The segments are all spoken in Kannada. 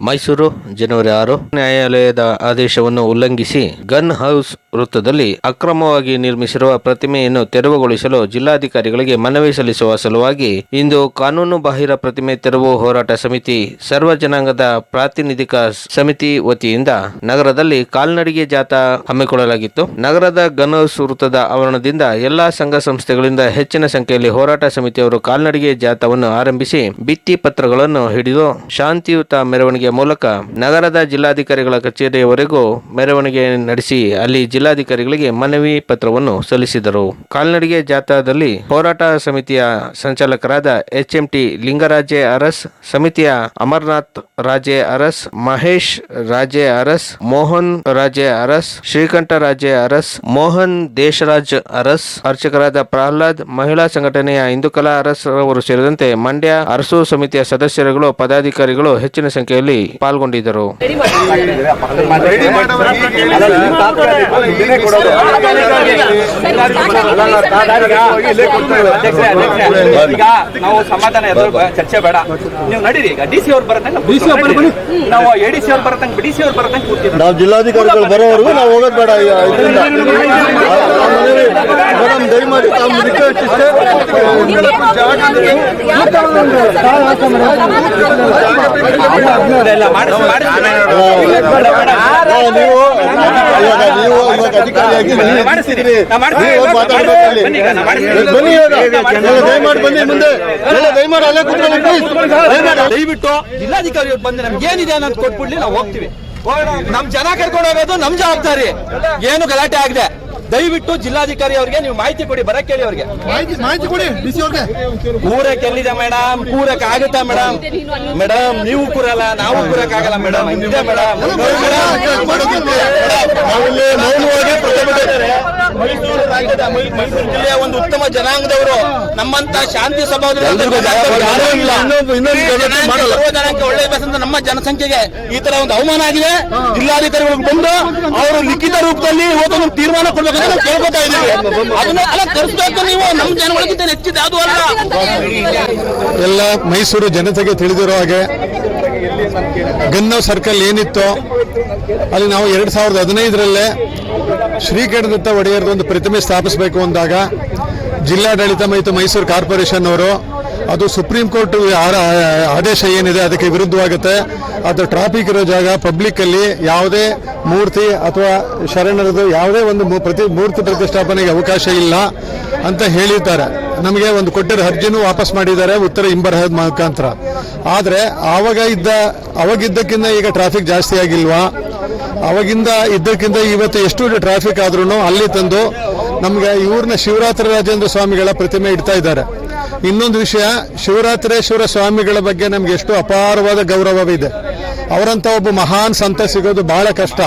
ಮೈಸೂರು, ಜನವರಿ ಆರು, ನ್ಯಾಯಾಲಯದ ಆದೇಶವನ್ನು ಉಲ್ಲಂಘಿಸಿ ಗನ್ ಹೌಸ್ ವೃತ್ತದಲ್ಲಿ ಅಕ್ರಮವಾಗಿ ನಿರ್ಮಿಸಿರುವ ಪ್ರತಿಮೆಯನ್ನು ತೆರವುಗೊಳಿಸಲು ಜಿಲ್ಲಾಧಿಕಾರಿಗಳಿಗೆ ಮನವಿ ಸಲ್ಲಿಸುವ ಸಲುವಾಗಿ ಇಂದು ಕಾನೂನು ಬಾಹಿರ ಪ್ರತಿಮೆ ತೆರವು ಹೋರಾಟ ಸಮಿತಿ, ಸರ್ವ ಜನಾಂಗದ ಪ್ರಾತಿನಿಧಿಕ ಸಮಿತಿ ವತಿಯಿಂದ ನಗರದಲ್ಲಿ ಕಾಲ್ನಡಿಗೆ ಜಾಥಾ ಹಮ್ಮಿಕೊಳ್ಳಲಾಗಿತ್ತು. ನಗರದ ಗನ್ ಹೌಸ್ ವೃತ್ತದ ಆವರಣದಿಂದ ಎಲ್ಲಾ ಸಂಘ ಸಂಸ್ಥೆಗಳಿಂದ ಹೆಚ್ಚಿನ ಸಂಖ್ಯೆಯಲ್ಲಿ ಹೋರಾಟ ಸಮಿತಿಯವರು ಕಾಲ್ನಡಿಗೆ ಜಾಥಾವನ್ನು ಆರಂಭಿಸಿ, ಭಿತ್ತಿ ಪತ್ರಗಳನ್ನು ಹಿಡಿದು ಶಾಂತಿಯುತ ಮೆರವಣಿಗೆ ಮೂಲಕ ನಗರದ ಜಿಲ್ಲಾಧಿಕಾರಿಗಳ ಕಚೇರಿಯವರೆಗೂ ಮೆರವಣಿಗೆ ನಡೆಸಿ ಅಲ್ಲಿ ಜಿಲ್ಲಾಧಿಕಾರಿಗಳಿಗೆ ಮನವಿ ಪತ್ರವನ್ನು ಸಲ್ಲಿಸಿದರು. ಕಾಲ್ನಡಿಗೆ ಜಾಥಾದಲ್ಲಿ ಹೋರಾಟ ಸಮಿತಿಯ ಸಂಚಾಲಕರಾದ ಎಚ್ಎಂಟಿ ಲಿಂಗರಾಜೆ ಅರಸ್, ಸಮಿತಿಯ ಅಮರನಾಥ್ ರಾಜೆ ಅರಸ್, ಮಹೇಶ್ ರಾಜೆ ಅರಸ್, ಮೋಹನ್ ರಾಜೆ ಅರಸ್, ಶ್ರೀಕಂಠ ರಾಜೆ ಅರಸ್, ಮೋಹನ್ ದೇಶರಾಜ್ ಅರಸ್, ಅರ್ಚಕರಾದ ಪ್ರಹ್ಲಾದ್, ಮಹಿಳಾ ಸಂಘಟನೆಯ ಇಂದುಕಲಾ ಅರಸ್ ಅವರು ಸೇರಿದಂತೆ ಮಂಡ್ಯ ಅರಸು ಸಮಿತಿಯ ಸದಸ್ಯರುಗಳು, ಪದಾಧಿಕಾರಿಗಳು ಹೆಚ್ಚಿನ ಸಂಖ್ಯೆಯಲ್ಲಿ ಪಾಲ್ಗೊಂಡಿದ್ದರು. ಈಗ ನಾವು ಸಮಾಧಾನ ಎದುರು ಚರ್ಚೆ ಬೇಡ ನೀವು ನಡೀರಿ ಈಗ ಡಿ ಸಿ ಅವ್ರು ನಾವು ಎ ಡಿ ಸಿ ಅವ್ರು ಬರದಂಗ ಡಿ ಸಿ ಅವ್ರು ಬರದಂಗ ಕೂತಿದ್ರು ನಾವು ಜಿಲ್ಲಾಧಿಕಾರಿಗಳು ಬರೋವರೆಗೂ ನಾವು ಹೋಗೋದು ಬೇಡ ಮೇಡಮ್? ದಯಮಾಡಿ ತಾವು ರಿಕ್ವೆಸ್ಟ್ ಇಷ್ಟೇ ಇಲ್ಲ ದಯವಿಟ್ಟು ಜಿಲ್ಲಾಧಿಕಾರಿ ಬಂದು ನಮ್ಗೆ ಏನಿದೆ ಅನ್ನೋದು ಕೊಟ್ಬಿಡ್ಲಿ ನಾವು ಹೋಗ್ತೀವಿ ನಮ್ ಜನ ಕರ್ಕೊಂಡು ಹೋಗೋದು ನಮ್ ಜವಾಬ್ದಾರಿ ಏನು ಗಲಾಟೆ ಆಗದೆ ದಯವಿಟ್ಟು ಜಿಲ್ಲಾಧಿಕಾರಿ ಅವರಿಗೆ ನೀವು ಮಾಹಿತಿ ಕೊಡಿ ಬರಕ್ಕೆ ಹೇಳಿ ಅವ್ರಿಗೆ. ಮಾಹಿತಿ ಮಾಹಿತಿ ಕೊಡಿ ಡಿ ಸಿ ಅವ್ರಿಗೆ. ಕೂರಕ್ ಎಲ್ಲಿದೆ ಮೇಡಮ್? ಕೂರಕ್ ಆಗುತ್ತಾ ಮೇಡಮ್? ಮೇಡಮ್ ನೀವು ಕೂರಲ್ಲ ನಾವು ಕೂರಕ್ ಆಗಲ್ಲ ಮೇಡಮ್. ಇದೆ ಮೇಡಮ್. ಮೈಸೂರು ರಾಜ್ಯದ ಮೈಸೂರು ಜಿಲ್ಲೆಯ ಒಂದು ಉತ್ತಮ ಜನಾಂಗದವರು ನಮ್ಮಂತ ಶಾಂತಿ ಸ್ವಭಾವದ ಎಲ್ರಿಗೂ ಯಾರೂ ಇಲ್ಲ. ಇನ್ನೊಂದು- ಇನ್ನೊಂದು ಗಲಾಟೆ ಮಾಡಲ್ಲ. ಜನಕ್ಕೆ ಒಳ್ಳೆ ಬೇಸಂತ ನಮ್ಮ ಜನಸಂಖ್ಯೆಗೆ ಈ ತರ ಒಂದು ಅವಮಾನ ಆಗಿದೆ. ಜಿಲ್ಲಾಧಿಕಾರಿಗಳು ಬಂದು ಅವರು ಲಿಖಿತ ರೂಪದಲ್ಲಿ ಒಂದು ತೀರ್ಮಾನ ಕೊಡ್ಬೇಕಂತ ನಾವು ಕೇಳ್ಕೊತಾ ಇದ್ದೀವಿ. ಅದನ್ನ ಅಲ್ಲ ತರಿಸ್ಬೇಕು ನೀವು. ನಮ್ಮ ಜನಗಳಿಗಿಂತ ಹೆಚ್ಚಿದೆ ಅದು ಅಲ್ಲ. ಎಲ್ಲ ಮೈಸೂರು ಜನತೆಗೆ ತಿಳಿದಿರೋ ಹಾಗೆ ಗನ್ನೋ ಸರ್ಕಲ್ ಏನಿತ್ತು ಅಲ್ಲಿ ನಾವು ಎರಡ್ ಸಾವಿರದ ಹದಿನೈದರಲ್ಲೇ ಶ್ರೀಕಂಠದತ್ತ ಒಡೆಯರ್ದು ಒಂದು ಪ್ರತಿಮೆ ಸ್ಥಾಪಿಸಬೇಕು ಅಂದಾಗ ಜಿಲ್ಲಾಡಳಿತ ಮತ್ತು ಮೈಸೂರು ಕಾರ್ಪೊರೇಷನ್ ಅವರು ಅದು ಸುಪ್ರೀಂ ಕೋರ್ಟ್ ಆದೇಶ ಏನಿದೆ ಅದಕ್ಕೆ ವಿರುದ್ಧವಾಗುತ್ತೆ. ಅದು ಟ್ರಾಫಿಕ್ ಇರೋ ಜಾಗ ಪಬ್ಲಿಕ್ ಅಲ್ಲಿ ಯಾವುದೇ ಮೂರ್ತಿ ಅಥವಾ ಶರಣರದು ಯಾವುದೇ ಒಂದು ಪ್ರತಿ ಮೂರ್ತಿ ಪ್ರತಿಷ್ಠಾಪನೆಗೆ ಅವಕಾಶ ಇಲ್ಲ ಅಂತ ಹೇಳಿದ್ದಾರೆ. ನಮಗೆ ಒಂದು ಕೊಟ್ಟಿರೋ ಅರ್ಜಿನೂ ವಾಪಸ್ ಮಾಡಿದ್ದಾರೆ, ಉತ್ತರ ಹಿಂಬರಹದ ಮುಖಾಂತರ. ಆದರೆ ಆವಾಗ ಇದ್ದ ಅವಾಗಿದ್ದಕ್ಕಿಂತ ಈಗ ಟ್ರಾಫಿಕ್ ಜಾಸ್ತಿ ಆಗಿಲ್ವಾ? ಅವಾಗಿಂದ ಇದ್ದಕ್ಕಿಂತ ಇವತ್ತು ಎಷ್ಟು ಟ್ರಾಫಿಕ್ ಆದ್ರೂ ಅಲ್ಲಿ ತಂದು ನಮಗೆ ಇವ್ರನ್ನ ಶಿವರಾತ್ರಿ ರಾಜೇಂದ್ರ ಸ್ವಾಮಿಗಳ ಪ್ರತಿಮೆ ಇಡ್ತಾ ಇದ್ದಾರೆ. ಇನ್ನೊಂದು ವಿಷಯ, ಶಿವರಾತ್ರೇಶ್ವರ ಸ್ವಾಮಿಗಳ ಬಗ್ಗೆ ನಮ್ಗೆ ಎಷ್ಟು ಅಪಾರವಾದ ಗೌರವವಿದೆ. ಅವರಂತ ಒಬ್ಬ ಮಹಾನ್ ಸಂತ ಸಿಗೋದು ಬಹಳ ಕಷ್ಟ.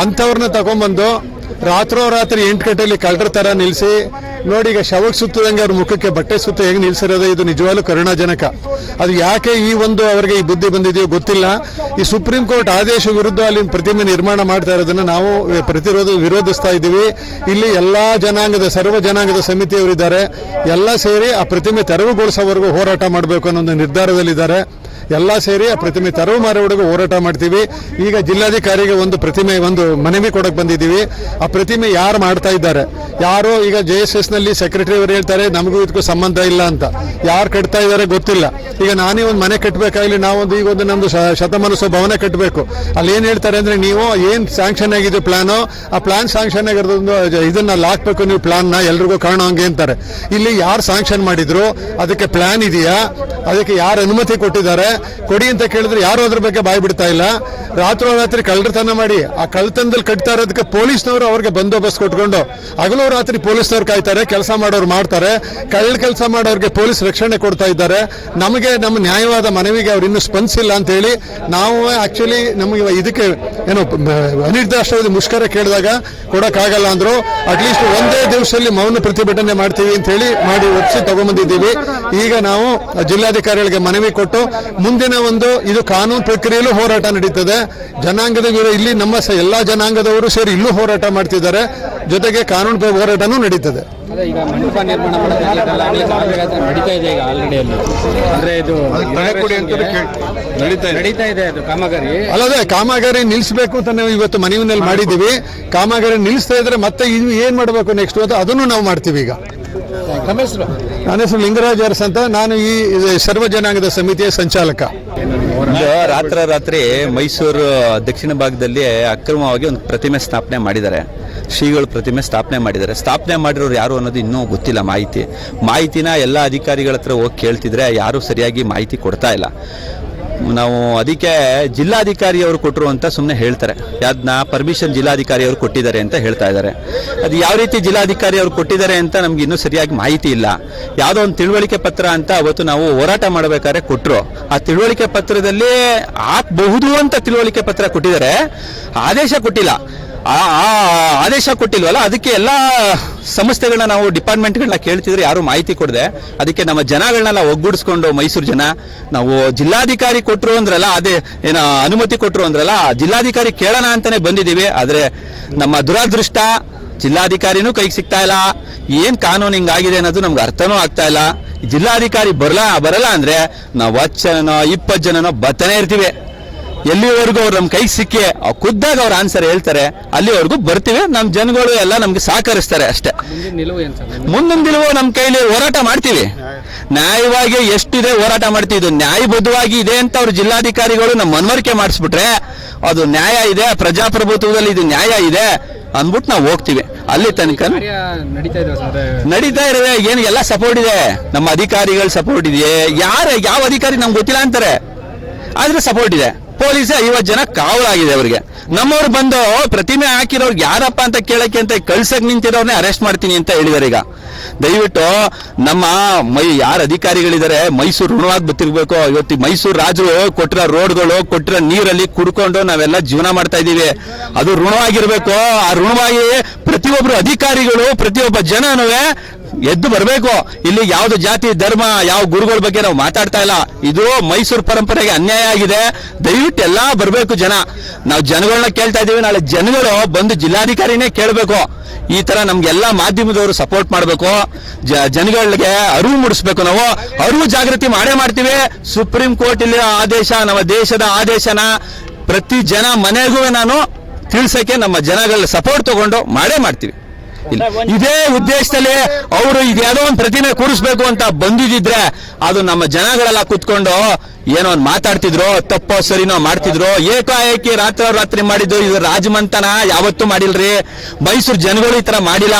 ಅಂಥವ್ರನ್ನ ತಗೊಂಬಂದು ರಾತ್ರೋರಾತ್ರಿ ಎಂಟು ಗಂಟೆಯಲ್ಲಿ ಕಳ್ಳರ ತರ ನಿಲ್ಲಿಸಿ ನೋಡಿ, ಈಗ ಶವಕ್ಕೆ ಸುತ್ತದಂಗೆ ಅವ್ರ ಮುಖಕ್ಕೆ ಬಟ್ಟೆ ಸುತ್ತ ಹೆಂಗ್ ನಿಲ್ಸಿರೋದು ಇದು ನಿಜವಾಗ್ಲೂ ಕರುಣಾಜನಕ. ಅದು ಯಾಕೆ ಈ ಒಂದು ಅವರಿಗೆ ಈ ಬುದ್ಧಿ ಬಂದಿದೆಯೋ ಗೊತ್ತಿಲ್ಲ. ಈ ಸುಪ್ರೀಂ ಕೋರ್ಟ್ ಆದೇಶ ವಿರುದ್ಧ ಅಲ್ಲಿ ಪ್ರತಿಮೆ ನಿರ್ಮಾಣ ಮಾಡ್ತಾ ಇರೋದನ್ನ ನಾವು ಪ್ರತಿರೋಧ ವಿರೋಧಿಸ್ತಾ ಇದ್ದೀವಿ. ಇಲ್ಲಿ ಎಲ್ಲಾ ಜನಾಂಗದ, ಸರ್ವ ಜನಾಂಗದ ಸಮಿತಿಯವರಿದ್ದಾರೆ. ಎಲ್ಲ ಸೇರಿ ಆ ಪ್ರತಿಮೆ ತೆರವುಗೊಳಿಸೋವರೆಗೂ ಹೋರಾಟ ಮಾಡಬೇಕು ಅನ್ನೋ ಒಂದು ನಿರ್ಧಾರದಲ್ಲಿದ್ದಾರೆ. ಎಲ್ಲ ಸೇರಿ ಆ ಪ್ರತಿಮೆ ತರವು ಮಾರುವವರೆಗೂ ಹೋರಾಟ ಮಾಡ್ತೀವಿ. ಈಗ ಜಿಲ್ಲಾಧಿಕಾರಿಗೆ ಒಂದು ಪ್ರತಿಮೆ, ಒಂದು ಮನವಿ ಕೊಡಕ್ಕೆ ಬಂದಿದ್ದೀವಿ. ಆ ಪ್ರತಿಮೆ ಯಾರು ಮಾಡ್ತಾ ಇದ್ದಾರೆ? ಯಾರು ಈಗ ಜೆ ಎಸ್ ಎಸ್ನಲ್ಲಿ ಸೆಕ್ರೆಟರಿ ಅವರು ಹೇಳ್ತಾರೆ, ನಮಗೂ ಇದಕ್ಕೂ ಸಂಬಂಧ ಇಲ್ಲ ಅಂತ. ಯಾರು ಕಟ್ತಾ ಇದ್ದಾರೆ ಗೊತ್ತಿಲ್ಲ. ಈಗ ನಾನೇ ಒಂದು ಮನೆ ಕಟ್ಟಬೇಕಾಗಲಿ ನಾವೊಂದು ಈಗ ಒಂದು ನಮ್ದು ಶತಮಾನೋತ್ಸವ ಭವನ ಕಟ್ಟಬೇಕು ಅಲ್ಲಿ ಏನು ಹೇಳ್ತಾರೆ ಅಂದ್ರೆ, ನೀವು ಏನು ಸ್ಯಾಂಕ್ಷನ್ ಆಗಿದೆ ಪ್ಲಾನು ಆ ಪ್ಲಾನ್ ಸ್ಯಾಂಕ್ಷನ್ ಆಗಿರೋದೊಂದು ಇದನ್ನ ಲಾಕ್ಬೇಕು ನೀವು ಪ್ಲಾನ್ನ ಎಲ್ರಿಗೂ ಕಾಣೋ ಹಂಗೆ ಅಂತಾರೆ. ಇಲ್ಲಿ ಯಾರು ಸ್ಯಾಂಕ್ಷನ್ ಮಾಡಿದ್ರು? ಅದಕ್ಕೆ ಪ್ಲಾನ್ ಇದೆಯಾ? ಅದಕ್ಕೆ ಯಾರು ಅನುಮತಿ ಕೊಟ್ಟಿದ್ದಾರೆ? ಕೊಡಿ ಅಂತ ಕೇಳಿದ್ರೆ ಯಾರು ಅದ್ರ ಬಗ್ಗೆ ಬಾಯಿ ಬಿಡ್ತಾ ಇಲ್ಲ. ರಾತ್ರೋರಾತ್ರಿ ಕಳ್ಳತನ ಮಾಡಿ, ಆ ಕಳ್ಳತನದಲ್ಲಿ ಕಟ್ತಾ ಇರೋದಕ್ಕೆ ಪೊಲೀಸ್ನವರು ಅವ್ರಿಗೆ ಬಂದೋಬಸ್ತ್ ಕೊಟ್ಕೊಂಡು, ಹಗಲು ರಾತ್ರಿ ಪೊಲೀಸ್ನವ್ರು ಕಾಯ್ತಾರೆ, ಕೆಲಸ ಮಾಡೋರು ಮಾಡ್ತಾರೆ, ಕಳ್ಳ ಕೆಲಸ ಮಾಡೋರಿಗೆ ಪೊಲೀಸ್ ರಕ್ಷಣೆ ಕೊಡ್ತಾ ಇದ್ದಾರೆ. ನಮಗೆ ನಮ್ಮ ನ್ಯಾಯವಾದ ಮನವಿಗೆ ಅವ್ರು ಇನ್ನೂ ಸ್ಪಂದಿಸಿಲ್ಲ ಅಂತ ಹೇಳಿ, ನಾವು ಆಕ್ಚುಲಿ ನಮಗೆ ಇದಕ್ಕೆ ಏನು, ಅನಿರ್ದಿಷ್ಟಾವಧಿ ಮುಷ್ಕರ ಕೇಳಿದಾಗ ಕೊಡೋಕ್ಕಾಗಲ್ಲ ಅಂದ್ರು ಅಟ್ಲೀಸ್ಟ್ ಒಂದೇ ದಿವಸದಲ್ಲಿ ಮೌನ ಪ್ರತಿಭಟನೆ ಮಾಡ್ತೀವಿ ಅಂತ ಹೇಳಿ ಮಾಡಿ ಒಪ್ಪಿಸಿ ತಗೊಂಡ್ಬಂದಿದ್ದೀವಿ ಈಗ ನಾವು ಜಿಲ್ಲಾಧಿಕಾರಿಗಳಿಗೆ ಮನವಿ ಕೊಟ್ಟು ಮುಂದಿನ ಒಂದು ಇದು ಕಾನೂನು ಪ್ರಕ್ರಿಯೆಯಲ್ಲೂ ಹೋರಾಟ ನಡೀತದೆ. ಜನಾಂಗದ ವಿರೋಧ ಇಲ್ಲಿ ನಮ್ಮ ಎಲ್ಲಾ ಜನಾಂಗದವರು ಸೇರಿ ಇಲ್ಲೂ ಹೋರಾಟ ಮಾಡ್ತಿದ್ದಾರೆ. ಜೊತೆಗೆ ಕಾನೂನು ಹೋರಾಟನೂ ನಡೀತದೆ. ಅಲ್ಲದೆ ಕಾಮಗಾರಿ ನಿಲ್ಲಿಸಬೇಕು ಅಂತ ನಾವು ಇವತ್ತು ಮನವಿನಲ್ಲಿ ಮಾಡಿದ್ದೀವಿ. ಕಾಮಗಾರಿ ನಿಲ್ಲಿಸ್ತಾ ಇದ್ರೆ ಮತ್ತೆ ಇದು ಏನ್ ಮಾಡಬೇಕು ನೆಕ್ಸ್ಟ್ ಅಂತ ಅದನ್ನು ನಾವು ಮಾಡ್ತೀವಿ ಈಗ. ನಮ್ಮ ಹೆಸರು ನನ್ನ ಹೆಸರು ಲಿಂಗರಾಜ್ ಅರಸ್ ಅಂತ. ನಾನು ಈ ಸರ್ವ ಜನಾಂಗದ ಸಮಿತಿಯ ಸಂಚಾಲಕ. ರಾತ್ರಿ ರಾತ್ರೋರಾತ್ರಿ ಮೈಸೂರು ದಕ್ಷಿಣ ಭಾಗದಲ್ಲಿ ಅಕ್ರಮವಾಗಿ ಒಂದು ಪ್ರತಿಮೆ ಸ್ಥಾಪನೆ ಮಾಡಿದ್ದಾರೆ. ಶ್ರೀಗಳು ಪ್ರತಿಮೆ ಸ್ಥಾಪನೆ ಮಾಡಿದ್ದಾರೆ. ಸ್ಥಾಪನೆ ಮಾಡಿರೋರು ಯಾರು ಅನ್ನೋದು ಇನ್ನೂ ಗೊತ್ತಿಲ್ಲ ಮಾಹಿತಿ. ಮಾಹಿತಿನ ಎಲ್ಲ ಅಧಿಕಾರಿಗಳ ಹತ್ರ ಹೋಗಿ ಕೇಳ್ತಿದ್ರೆ ಯಾರೂ ಸರಿಯಾಗಿ ಮಾಹಿತಿ ಕೊಡ್ತಾ ಇಲ್ಲ. ನಾವು ಅದಕ್ಕೆ ಜಿಲ್ಲಾಧಿಕಾರಿಯವರು ಕೊಟ್ಟರು ಅಂತ ಸುಮ್ಮನೆ ಹೇಳ್ತಾರೆ. ಯಾವ್ದನ್ನ ಪರ್ಮಿಷನ್ ಜಿಲ್ಲಾಧಿಕಾರಿಯವರು ಕೊಟ್ಟಿದ್ದಾರೆ ಅಂತ ಹೇಳ್ತಾ ಇದ್ದಾರೆ. ಅದು ಯಾವ ರೀತಿ ಜಿಲ್ಲಾಧಿಕಾರಿಯವರು ಕೊಟ್ಟಿದ್ದಾರೆ ಅಂತ ನಮ್ಗೆ ಇನ್ನೂ ಸರಿಯಾಗಿ ಮಾಹಿತಿ ಇಲ್ಲ. ಯಾವುದೋ ಒಂದು ತಿಳುವಳಿಕೆ ಪತ್ರ ಅಂತ ಅವತ್ತು ನಾವು ಹೋರಾಟ ಮಾಡಬೇಕಾದ್ರೆ ಕೊಟ್ಟರು ಆ ತಿಳುವಳಿಕೆ ಪತ್ರದಲ್ಲಿ ಹಾಕಬಹುದು ಅಂತ ತಿಳುವಳಿಕೆ ಪತ್ರ ಕೊಟ್ಟಿದ್ದಾರೆ. ಆದೇಶ ಕೊಟ್ಟಿಲ್ಲ. ಆದೇಶ ಕೊಟ್ಟಿಲ್ವಲ್ಲ, ಅದಕ್ಕೆ ಎಲ್ಲ ಸಂಸ್ಥೆಗಳನ್ನ ನಾವು, ಡಿಪಾರ್ಟ್ಮೆಂಟ್ಗಳನ್ನ ಕೇಳ್ತಿದ್ರೆ ಯಾರು ಮಾಹಿತಿ ಕೊಡದೆ. ಅದಕ್ಕೆ ನಮ್ಮ ಜನಗಳನ್ನೆಲ್ಲ ಒಗ್ಗೂಡಿಸ್ಕೊಂಡು, ಮೈಸೂರು ಜನ, ನಾವು ಜಿಲ್ಲಾಧಿಕಾರಿ ಕೊಟ್ಟರು ಅಂದ್ರಲ್ಲ, ಅದೇ, ಏನ, ಅನುಮತಿ ಕೊಟ್ಟರು ಅಂದ್ರಲ್ಲ ಜಿಲ್ಲಾಧಿಕಾರಿ ಕೇಳೋಣ ಅಂತಾನೆ ಬಂದಿದ್ದೀವಿ. ಆದರೆ ನಮ್ಮ ದುರಾದೃಷ್ಟ, ಜಿಲ್ಲಾಧಿಕಾರಿನೂ ಕೈಗೆ ಸಿಗ್ತಾ ಇಲ್ಲ. ಏನ್ ಕಾನೂನು ಹಿಂಗಾಗಿದೆ ಅನ್ನೋದು ನಮ್ಗೆ ಅರ್ಥನೂ ಆಗ್ತಾ ಇಲ್ಲ. ಜಿಲ್ಲಾಧಿಕಾರಿ ಬರಲ್ಲ ಬರಲ್ಲ ಅಂದ್ರೆ, ನಾವು ಹತ್ತು ಜನನೋ, ಇಪ್ಪತ್ತು ಜನನೋ ಬತ್ತನೇ ಇರ್ತೀವಿ. ಎಲ್ಲಿವರೆಗೂ ಅವ್ರು ನಮ್ಮ ಕೈಗೆ ಸಿಕ್ಕಿ ಖುದ್ದಾಗ ಅವ್ರ ಆನ್ಸರ್ ಹೇಳ್ತಾರೆ, ಅಲ್ಲಿವರೆಗೂ ಬರ್ತೀವಿ. ನಮ್ಮ ಜನಗಳು ಎಲ್ಲ ನಮ್ಗೆ ಸಹಕರಿಸ್ತಾರೆ ಅಷ್ಟೇ. ಮುಂದಿನ ನಿಲುವು ನಮ್ಮ ಕೈಲಿ ಹೋರಾಟ ಮಾಡ್ತೀವಿ. ನ್ಯಾಯವಾಗಿ ಎಷ್ಟಿದೆ ಹೋರಾಟ ಮಾಡ್ತೀವಿ. ನ್ಯಾಯಬದ್ಧವಾಗಿ ಇದೆ ಅಂತ ಅವ್ರ ಜಿಲ್ಲಾಧಿಕಾರಿಗಳು ನಮ್ಮ ಮನವರಿಕೆ ಮಾಡಿಸ್ಬಿಟ್ರೆ, ಅದು ನ್ಯಾಯ ಇದೆ, ಪ್ರಜಾಪ್ರಭುತ್ವದಲ್ಲಿ ಇದು ನ್ಯಾಯ ಇದೆ ಅಂದ್ಬಿಟ್ಟು ನಾವು ಹೋಗ್ತೀವಿ. ಅಲ್ಲಿ ತನಕ ನಡೀತಾ ಇರೋದೆ ಏನು, ಎಲ್ಲ ಸಪೋರ್ಟ್ ಇದೆ. ನಮ್ಮ ಅಧಿಕಾರಿಗಳ ಸಪೋರ್ಟ್ ಇದೆ ಯಾರ, ಯಾವ ಅಧಿಕಾರಿ ನಮ್ಗೆ ಗೊತ್ತಿಲ್ಲ ಅಂತಾರೆ. ಆದ್ರೆ ಸಪೋರ್ಟ್ ಇದೆ. ಪೊಲೀಸ್, ಐವತ್ತು ಜನ ಕಾವಲಾಗಿದೆ ಅವರಿಗೆ. ನಮ್ಮವ್ರು ಬಂದು ಪ್ರತಿಮೆ ಹಾಕಿರೋರ್ಗೆ ಯಾರಪ್ಪ ಅಂತ ಕೇಳಕ್ಕೆ ಅಂತ ಕಳ್ಸಕ್ ನಿಂತಿರೋರ್ನೇ ಅರೆಸ್ಟ್ ಮಾಡ್ತೀನಿ ಅಂತ ಹೇಳಿದಾರೆ ಈಗ. ದಯವಿಟ್ಟು ನಮ್ಮ ಮೈ, ಯಾರ ಅಧಿಕಾರಿಗಳಿದ್ದಾರೆ ಮೈಸೂರು ಋಣವಾಗಿ ಬತ್ತಿರ್ಬೇಕು. ಇವತ್ತು ಮೈಸೂರು ರಾಜರು ಕೊಟ್ಟಿರೋ ರೋಡ್ಗಳು, ಕೊಟ್ಟಿರೋ ನೀರಲ್ಲಿ ಕುಡ್ಕೊಂಡು ನಾವೆಲ್ಲ ಜೀವನ ಮಾಡ್ತಾ ಇದ್ದೀವಿ ಅದು ಋಣವಾಗಿರ್ಬೇಕು. ಆ ಋಣವಾಗಿ ಪ್ರತಿಯೊಬ್ರು ಅಧಿಕಾರಿಗಳು, ಪ್ರತಿಯೊಬ್ಬ ಜನನೂ ಎದ್ದು ಬರಬೇಕು. ಇಲ್ಲಿ ಯಾವ್ದು ಜಾತಿ, ಧರ್ಮ, ಯಾವ ಗುರುಗಳ ಬಗ್ಗೆ ನಾವು ಮಾತಾಡ್ತಾ ಇಲ್ಲ. ಇದು ಮೈಸೂರು ಪರಂಪರೆಗೆ ಅನ್ಯಾಯ ಆಗಿದೆ. ದಯವಿಟ್ಟು ಎಲ್ಲಾ ಬರಬೇಕು ಜನ. ನಾವು ಜನಗಳನ್ನ ಕೇಳ್ತಾ ಇದ್ದೀವಿ. ನಾಳೆ ಜನಗಳು ಬಂದು ಜಿಲ್ಲಾಧಿಕಾರಿನೇ ಕೇಳಬೇಕು. ಈ ತರ ನಮ್ಗೆಲ್ಲಾ ಮಾಧ್ಯಮದವರು ಸಪೋರ್ಟ್ ಮಾಡಬೇಕು. ಜನಗಳಿಗೆ ಅರಿವು ಮೂಡಿಸ್ಬೇಕು ನಾವು. ಅರಿವು ಜಾಗೃತಿ ಮಾಡೇ ಮಾಡ್ತೀವಿ. ಸುಪ್ರೀಂ ಕೋರ್ಟ್ ಇಲ್ಲಿ ಆದೇಶ, ನಮ್ಮ ದೇಶದ ಆದೇಶನ ಪ್ರತಿ ಜನ ಮನೆಗೂ ನಾನು ತಿಳಿಸಕ್ಕೆ ನಮ್ಮ ಜನಗಳ ಸಪೋರ್ಟ್ ತಗೊಂಡು ಮಾಡೇ ಮಾಡ್ತೀವಿ. ಇದೇ ಉದ್ದೇಶದಲ್ಲಿ ಅವರು ಇದ್ಯಾವುದೋ ಒಂದು ಪ್ರತಿಮೆ ಕೂರಿಸ್ಬೇಕು ಅಂತ ಬಂದಿದ್ರೆ ಅದು ನಮ್ಮ ಜನಗಳೆಲ್ಲ ಕುತ್ಕೊಂಡು ಏನೋ ಒಂದು ಮಾತಾಡ್ತಿದ್ರು ತಪ್ಪೋ ಸರಿನೋ ಮಾಡ್ತಿದ್ರು. ಏಕಾಏಕಿ ರಾತ್ರಿ ರಾತ್ರಿ ಮಾಡಿದ್ದು ಇದು ರಾಜಮಂತನ ಯಾವತ್ತೂ ಮಾಡಿಲ್ರಿ. ಮೈಸೂರು ಜನಗಳು ಈ ತರ ಮಾಡಿಲ್ಲ.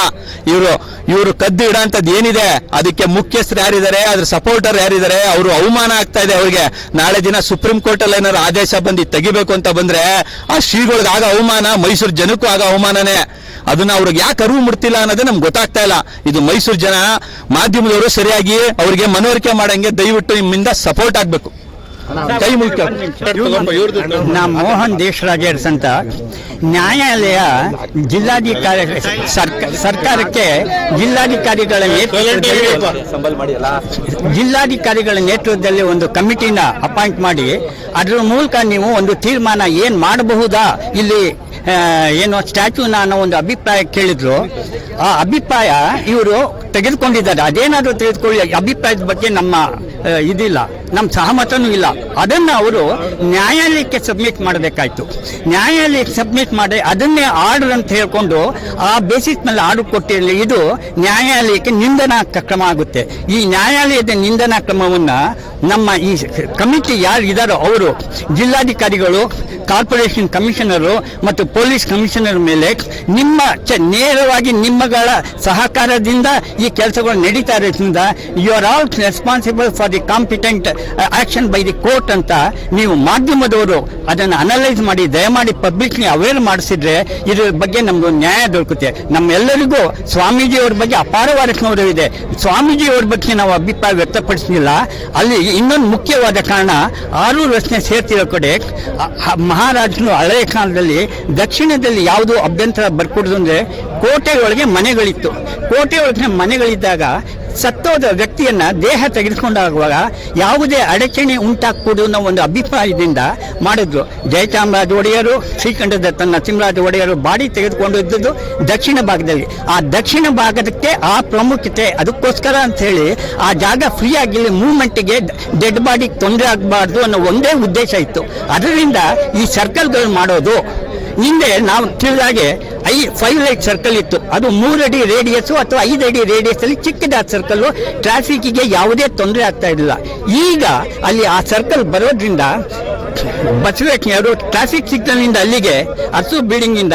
ಇವರು ಇವರು ಕದ್ದು ಇಡೋಂಥದ್ದು ಏನಿದೆ? ಅದಕ್ಕೆ ಮುಖ್ಯಸ್ಥರು ಯಾರಿದ್ದಾರೆ? ಅದ್ರ ಸಪೋರ್ಟರ್ ಯಾರಿದ್ದಾರೆ? ಅವರು ಅವಮಾನ ಆಗ್ತಾ ಇದೆ ಅವ್ರಿಗೆ. ನಾಳೆ ದಿನ ಸುಪ್ರೀಂ ಕೋರ್ಟ್ ಅಲ್ಲಿ ಏನಾದ್ರು ಆದೇಶ ಬಂದು ತೆಗಿಬೇಕು ಅಂತ ಬಂದ್ರೆ ಆ ಶ್ರೀಗಳಿಗೆ ಆಗ ಅವಮಾನ, ಮೈಸೂರು ಜನಕ್ಕೂ ಆಗ ಅವಮಾನನೇ. ಅದನ್ನ ಅವ್ರಿಗೆ ಯಾಕೆ ಅರಿವು ಮುಡ್ತಿಲ್ಲ ಅನ್ನೋದೇ ನಮ್ಗೆ ಗೊತ್ತಾಗ್ತಾ ಇಲ್ಲ. ಇದು ಮೈಸೂರು ಜನ ಮಾಧ್ಯಮದವರು ಸರಿಯಾಗಿ ಅವ್ರಿಗೆ ಮನವರಿಕೆ ಮಾಡಂಗೆ ದಯವಿಟ್ಟು ನಿಮ್ಮಿಂದ ಸಪೋರ್ಟ್ ಆಗ್ಬೇಕು. ನಾ ಮೋಹನ್ ದೇಶರಾಜರ್ಸ್ ಅಂತ. ನ್ಯಾಯಾಲಯ ಜಿಲ್ಲಾಧಿಕಾರಿ ಸರ್ಕ- ಸರ್ಕಾರಕ್ಕೆ ಜಿಲ್ಲಾಧಿಕಾರಿಗಳ ನೇತೃತ್ವದಲ್ಲಿ ಜಿಲ್ಲಾಧಿಕಾರಿಗಳ ನೇತೃತ್ವದಲ್ಲಿ ಒಂದು ಕಮಿಟಿನ ಅಪಾಯಿಂಟ್ ಮಾಡಿ ಅದರ ಮೂಲಕ ನೀವು ಒಂದು ತೀರ್ಮಾನ ಏನು ಮಾಡಬಹುದಾ? ಇಲ್ಲಿ ಏನು ಸ್ಟ್ಯಾಚ್ಯೂನ ಅನ್ನೋ ಒಂದು ಅಭಿಪ್ರಾಯ ಕೇಳಿದ್ರು. ಆ ಅಭಿಪ್ರಾಯ ಇವರು ತೆಗೆದುಕೊಂಡಿದ್ದಾರೆ. ಅದೇನಾದರೂ ತೆಗೆದುಕೊಳ್ಳಿ. ಅಭಿಪ್ರಾಯದ ಬಗ್ಗೆ ನಮ್ಮ ಇದಿಲ್ಲ. ನಮ್ಮ ಸಹಮತನೂ ಇಲ್ಲ. ಅದನ್ನ ಅವರು ನ್ಯಾಯಾಲಯಕ್ಕೆ ಸಬ್ಮಿಟ್ ಮಾಡಬೇಕಾಯ್ತು. ನ್ಯಾಯಾಲಯಕ್ಕೆ ಸಬ್ಮಿಟ್ ಮಾಡಿ ಅದನ್ನೇ ಆರ್ಡರ್ ಅಂತ ಹೇಳ್ಕೊಂಡು ಆ ಬೇಸಿಸ್ ಮೇಲೆ ಆರ್ಡರ್ ಕೊಟ್ಟಿರಲಿ ಇದು ನ್ಯಾಯಾಲಯಕ್ಕೆ ನಿಂದನಾ ಕ್ರಮ ಆಗುತ್ತೆ. ಈ ನ್ಯಾಯಾಲಯದ ನಿಂದನಾ ಕ್ರಮವನ್ನ ನಮ್ಮ ಈ ಕಮಿಟಿ ಯಾರು ಇದ್ದಾರೋ ಅವರು, ಜಿಲ್ಲಾಧಿಕಾರಿಗಳು, ಕಾರ್ಪೊರೇಷನ್ ಕಮಿಷನರು ಮತ್ತು ಪೊಲೀಸ್ ಕಮಿಷನರ್ ಮೇಲೆ ನಿಮ್ಮ ಚ- ನೇರವಾಗಿ ನಿಮ್ಮಗಳ ಸಹಕಾರದಿಂದ ಈ ಕೆಲಸಗಳು ನಡೀತಾ ಇರೋದ್ರಿಂದ you are all responsible for the competent action by the court ಅಂತ ನೀವು ಮಾಧ್ಯಮದವರು ಅದನ್ನು ಅನಲೈಸ್ ಮಾಡಿ, ದಯಮಾಡಿ ಪಬ್ಲಿಕ್ನಿ ಅವೇರ್ ಮಾಡಿಸಿದ್ರೆ ಇದ್ರ ಬಗ್ಗೆ ನಮ್ಗೆ ನ್ಯಾಯ ದೊರಕುತ್ತೆ. ನಮ್ಮೆಲ್ಲರಿಗೂ ಸ್ವಾಮೀಜಿಯವ್ರ ಬಗ್ಗೆ ಅಪಾರವಾದ ಗೌರವ ಇದೆ. ಸ್ವಾಮೀಜಿಯವ್ರ ಬಗ್ಗೆ ನಾವು ಅಭಿಪ್ರಾಯ ವ್ಯಕ್ತಪಡಿಸಲಿಲ್ಲ. ಅಲ್ಲಿ ಇನ್ನೊಂದು ಮುಖ್ಯವಾದ ಕಾರಣ ಆರು ರಚನೆ ಸೇರ್ತಿರೋ ಕಡೆ ಮಹಾರಾಜನು ಹಳೆಯ ಕಾಲದಲ್ಲಿ ದಕ್ಷಿಣದಲ್ಲಿ ಯಾವುದು ಅಭ್ಯಂತರ ಬರ್ಕೊಡುದು ಅಂದ್ರೆ ಕೋಟೆಯೊಳಗೆ ಮನೆಗಳಿತ್ತು. ಕೋಟೆಯೊಳಗೆ ಮನೆಗಳಿದ್ದಾಗ ಸತ್ತೋದ ವ್ಯಕ್ತಿಯನ್ನ ದೇಹ ತೆಗೆದುಕೊಂಡಾಗುವಾಗ ಯಾವುದೇ ಅಡಚಣೆ ಉಂಟಾಗಕೂಡದು ಅನ್ನೋ ಒಂದು ಅಭಿಪ್ರಾಯದಿಂದ ಮಾಡಿದ್ರು. ಜಯಚಾಮರಾಜ ಒಡೆಯರು, ಶ್ರೀಕಂಠದ ತನ್ನ ನರಸಿಂಹರಾಜ ಒಡೆಯರು ಬಾಡಿ ತೆಗೆದುಕೊಂಡು ಇದ್ದದ್ದು ದಕ್ಷಿಣ ಭಾಗದಲ್ಲಿ. ಆ ದಕ್ಷಿಣ ಭಾಗದಕ್ಕೆ ಆ ಪ್ರಾಮುಖ್ಯತೆ ಅದಕ್ಕೋಸ್ಕರ ಅಂತ ಹೇಳಿ ಆ ಜಾಗ ಫ್ರೀ ಆಗಿಲ್ಲ ಮೂವ್ಮೆಂಟ್ಗೆ ಡೆಡ್ ಬಾಡಿಗೆ ತೊಂದರೆ ಆಗಬಾರ್ದು ಅನ್ನೋ ಒಂದೇ ಉದ್ದೇಶ ಇತ್ತು. ಅದರಿಂದ ಈ ಸರ್ಕಲ್ಗಳು ಮಾಡೋದು ಹಿಂದೆ ನಾವು ತಿಳಿದಾಗೆ ಐ ಫೈವ್ ಲೈಟ್ ಸರ್ಕಲ್ ಇತ್ತು. ಅದು ಮೂರಡಿ ರೇಡಿಯಸ್ ಅಥವಾ ಐದು ಅಡಿ ರೇಡಿಯಸ್ ಅಲ್ಲಿ ಚಿಕ್ಕದಾದ ಸರ್ಕಲ್ ಟ್ರಾಫಿಕ್ಗೆ ಯಾವುದೇ ತೊಂದರೆ ಆಗ್ತಾ ಇರಲಿಲ್ಲ. ಈಗ ಅಲ್ಲಿ ಆ ಸರ್ಕಲ್ ಬರೋದ್ರಿಂದ ಬಸವೇಶ್ವರು ಟ್ರಾಫಿಕ್ ಸಿಗ್ನಲ್ ಇಂದ ಅಲ್ಲಿಗೆ ಹಸು ಬಿಲ್ಡಿಂಗ್ ಇಂದ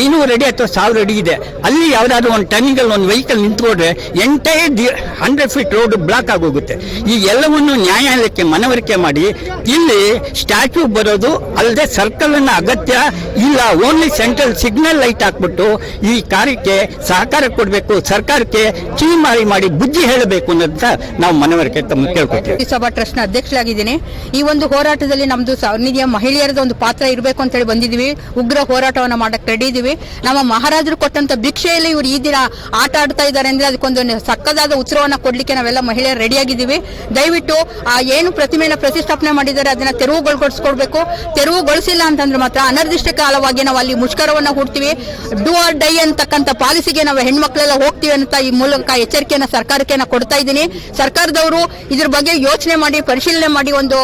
ಐನೂರು ಅಡಿ ಅಥವಾ ಸಾವಿರ ಅಡಿ ಇದೆ. ಅಲ್ಲಿ ಯಾವ್ದಾದ್ರು ಒಂದು ಟರ್ನಿಂಗ್ ಅಲ್ಲಿ ಒಂದು vehicle ನಿಂತ್ಕೊಂಡ್ರೆ eighty hundred feet road block ಆಗೋಗುತ್ತೆ ಈ ಎಲ್ಲವನ್ನು ನ್ಯಾಯಾಲಯಕ್ಕೆ ಮನವರಿಕೆ ಮಾಡಿ, ಇಲ್ಲಿ ಸ್ಟ್ಯಾಚ್ಯೂ ಬರೋದು ಅಲ್ಲದೆ ಸರ್ಕಲ್ ಅನ್ನ ಅಗತ್ಯ ಇಲ್ಲ ಓನ್ಲಿ ಸೆಂಟ್ರಲ್ ಸಿಗ್ನಲ್ ಲೈಟ್ ಹಾಕ್ಬಿಟ್ಟು ಈ ಕಾರ್ಯಕ್ಕೆ ಸಹಕಾರ ಕೊಡಬೇಕು, ಸರ್ಕಾರಕ್ಕೆ ಚೀಮಾರಿ ಮಾಡಿ ಬುದ್ಧಿ ಹೇಳಬೇಕು ಅನ್ನೋದ ನಾವು ಮನವರಿಕೆ ತಮ್ಮ ಕೇಳ್ಕೊತೀವಿ. ಸಭಾ ಟ್ರಸ್ಟ್ನ ಅಧ್ಯಕ್ಷರಾಗಿದ್ದೀನಿ. ಈ ಒಂದು ಹೋರಾಟದಲ್ಲಿ ನಮ್ದು ಸಾರ್ವಜನಿಕ ಮಹಿಳೆಯರದ ಒಂದು ಪಾತ್ರ ಇರಬೇಕು ಅಂತ ಹೇಳಿ ಬಂದಿದ್ವಿ ಉಗ್ರ ಹೋರಾಟವನ್ನ ಮಾಡಕ್ಕೆ ರೆಡಿ ಇದೀವಿ. ನಮ್ಮ ಮಹಾರಾಜರು ಕೊಟ್ಟಂತ ಭಿಕ್ಷೆಯಲ್ಲಿ ಇವರು ಈ ದಿನ ಆಟ ಆಡ್ತಾ ಇದ್ದಾರೆ ಅಂದ್ರೆ ಅದಕ್ಕೊಂದು ಸಕ್ಕದಾದ ಉತ್ತರವನ್ನ ಕೊಡ್ಲಿಕ್ಕೆ ನಾವೆಲ್ಲ ಮಹಿಳೆಯರು ರೆಡಿ ಆಗಿದ್ದೀವಿ ದಯವಿಟ್ಟು ಆ ಏನು ಪ್ರತಿಮೆನ ಪ್ರತಿಷ್ಠಾಪನೆ ಮಾಡಿದ್ದಾರೆ ಅದನ್ನ ತೆರವುಗೊಳಿಸ್ಕೊಡ್ಬೇಕು. ತೆರವುಗೊಳಿಸಿಲ್ಲ ಅಂತಂದ್ರೆ ಮಾತ್ರ ಅನಿರ್ದಿಷ್ಟ ಕಾಲವಾಗಿ ನಾವು ಅಲ್ಲಿ ಮುಷ್ಕರವನ್ನ ಹುಡ್ತೀವಿ. ಡೂ ಆರ್ ಡೈ ಅಂತಕ್ಕಂಥ ಪಾಲಿಸಿಗೆ ನಾವು ಹೆಣ್ಮಕ್ಳೆಲ್ಲ ಹೋಗ್ತೀವಿ ಅಂತ ಈ ಮೂಲಕ ಎಚ್ಚರಿಕೆಯನ್ನ ಸರ್ಕಾರಕ್ಕೆ ಕೊಡ್ತಾ ಇದ್ದೀನಿ. ಸರ್ಕಾರದವರು ಇದ್ರ ಬಗ್ಗೆ ಯೋಚನೆ ಮಾಡಿ, ಪರಿಶೀಲನೆ ಮಾಡಿ ಒಂದು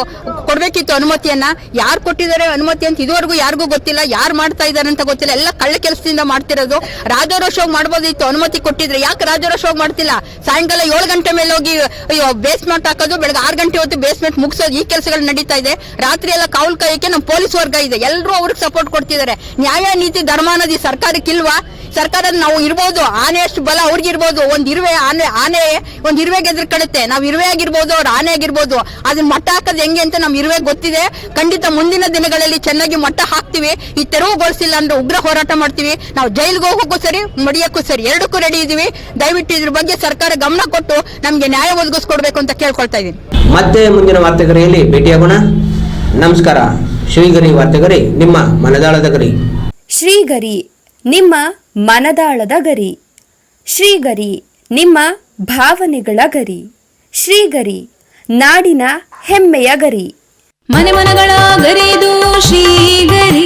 ಕೊಡ್ಬೇಕಿತ್ತು ಅನುಮತಿಯನ್ನ. ಯಾರು ಕೊಟ್ಟಿದ್ದಾರೆ ಅನುಮತಿ ಅಂತ ಇದುವರೆಗೂ ಯಾರಿಗೂ ಗೊತ್ತಿಲ್ಲ. ಯಾರು ಮಾಡ್ತಾ ಇದ್ದಾರೆ ಅಂತ ಗೊತ್ತಿಲ್ಲ. ಎಲ್ಲ ಕಳ್ಳ ಕೆಲಸದಿಂದ ಮಾಡ್ತಿರೋದು. ರಾಜಾರೋಷವಾಗಿ ಮಾಡ್ಬೋದಿತ್ತು, ಅನುಮತಿ ಕೊಟ್ಟಿದ್ರೆ. ಯಾಕೆ ರಾಜಾರೋಷವಾಗಿ ಮಾಡ್ತಿಲ್ಲ? ಸಾಯಂಕಾಲ ಏಳು ಗಂಟೆ ಮೇಲೆ ಹೋಗಿ, ಅಯ್ಯೋ ಬೇಸ್ಮೆಂಟ್ ಹಾಕೋದು, ಬೆಳಗ್ಗೆ ಆರು ಗಂಟೆ ಹೊತ್ತು ಬೇಸ್ಮೆಂಟ್ ಮುಗಿಸೋದು, ಈ ಕೆಲಸಗಳು ನಡೀತಾ ಇದೆ. ರಾತ್ರಿ ಎಲ್ಲ ಕಾವಲು ಕಾಯಕ್ಕೆ ನಮ್ಮ ಪೊಲೀಸ್ ವರ್ಗ ಇದೆ. ಎಲ್ಲರೂ ಅವ್ರಿಗೆ ಸಪೋರ್ಟ್ ಕೊಡ್ತಿದ್ದಾರೆ. ನ್ಯಾಯ, ನೀತಿ, ಧರ್ಮ ಅನ್ನೋದು ಸರ್ಕಾರಕ್ಕೆ ಸರ್ಕಾರಕ್ಕಿಲ್ವಾ ಸರ್ಕಾರ ನಾವು ಇರ್ಬೋದು, ಆನೆ ಅಷ್ಟು ಬಲ ಅವ್ರಿಗೆ ಇರ್ಬೋದು. ಒಂದ್ ಇರುವೆ ಆನೆ ಆನೆ, ಒಂದ್ ಇರುವೆಗೆ ಎದುರ್ಕಡುತ್ತೆ ನಾವ್ ಇರುವೆ ಆಗಿರ್ಬೋದು, ಅವ್ರ ಆನೆ ಆಗಿರ್ಬೋದು. ಅದನ್ನ ಮಟ್ಟ ಹಾಕೋದು ಹೆಂಗೆ ಅಂತ ನಮ್ ಇರುವೆ ಗೊತ್ತಿದೆ. ಖಂಡಿತ ಮುಂದಿನ ದಿನಗಳಲ್ಲಿ ಚೆನ್ನಾಗಿ ಮಟ್ಟ ಹಾಕ್ತಿವಿ. ಈ ತೆರವುಗೊಳಿಸಿಲ್ಲ ಅಂದ್ರೆ ಉಗ್ರ ಹೋರಾಟ ಮಾಡ್ತೀವಿ. ನಾವು ಜೈಲಿಗೆ ಹೋಗೋಕ್ಕೂ ಸರಿ ಮಡಿಯಕ್ಕೂ ಸರಿ. ಎರಡಕ್ಕೂ ರೆಡಿ ಇದೀವಿ. ದಯವಿಟ್ಟು ಇದ್ರ ಬಗ್ಗೆ ಸರ್ಕಾರ ಗಮನ ಕೊಟ್ಟು ನಮಗೆ ನ್ಯಾಯ ಒದಗಿಸ್ಕೊಡ್ಬೇಕು ಅಂತ ಕೇಳ್ಕೊಳ್ತಾ ಇದೀನಿ ಮತ್ತೆ ಮುಂದಿನ ವಾರ್ತೆಗರಿಯಲ್ಲಿ ಭೇಟಿಯಾಗೋಣ ನಮಸ್ಕಾರ. ಶ್ರೀಗರಿ ವಾರ್ತೆಗರಿ ನಿಮ್ಮ ಮನದಾಳದ ಗರಿ. ಶ್ರೀಗರಿ ನಿಮ್ಮ ಮನದಾಳದ ಗರಿ. ಶ್ರೀಗರಿ ನಿಮ್ಮ ಭಾವನೆಗಳ ಗರಿ. ಶ್ರೀಗರಿ ನಾಡಿನ ಹೆಮ್ಮೆಯ ಗರಿ. ಮನೆ ಮನಗಳ ಗರಿದು ಶ್ರೀಗರಿ.